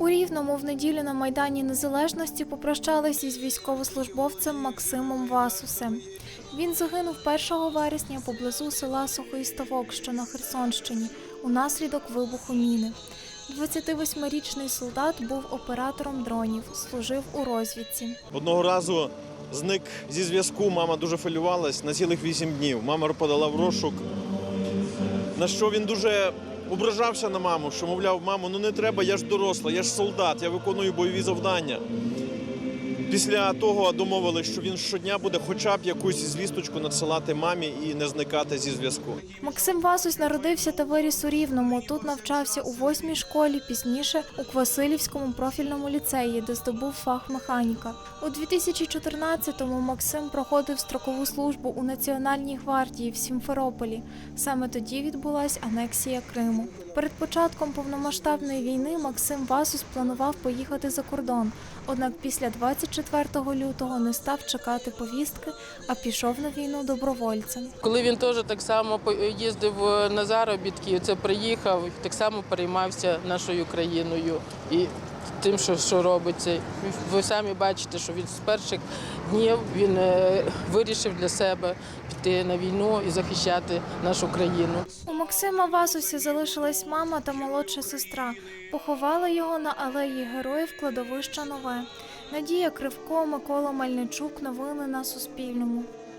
У Рівному в неділю на Майдані Незалежності попрощались із військовослужбовцем Максимом Васусем. Він загинув 1 вересня поблизу села Сухий Ставок, що на Херсонщині, унаслідок вибуху міни. 28-річний солдат був оператором дронів, служив у розвідці. Одного разу зник зі зв'язку, мама дуже хвилювалась на цілих вісім днів. Мама подала в розшук. На що він дуже ображався на маму, що мовляв, мамо, ну не треба, я ж доросла, я ж солдат, я виконую бойові завдання. Після того домовились, що він щодня буде хоча б якусь звісточку надсилати мамі і не зникати зі зв'язку. Максим Васусь народився та виріс у Рівному. Тут навчався у восьмій школі, пізніше у Квасилівському профільному ліцеї, де здобув фах механіка. У 2014-му Максим проходив строкову службу у Національній гвардії в Сімферополі. Саме тоді відбулася анексія Криму. Перед початком повномасштабної війни Максим Васус планував поїхати за кордон. Однак після 24 лютого не став чекати повістки, а пішов на війну добровольцем. Коли він теж так само їздив е, на заробітки, це приїхав, так само переймався нашою країною і тим, що, що робиться. Ви самі бачите, що він з перших днів він е, вирішив для себе піти на війну і захищати нашу країну. У Максима Васуся залишилась мама та молодша сестра. Поховали його на алеї героїв кладовища Нове. Надія Кривко, Микола Мельничук. Новини на Суспільному.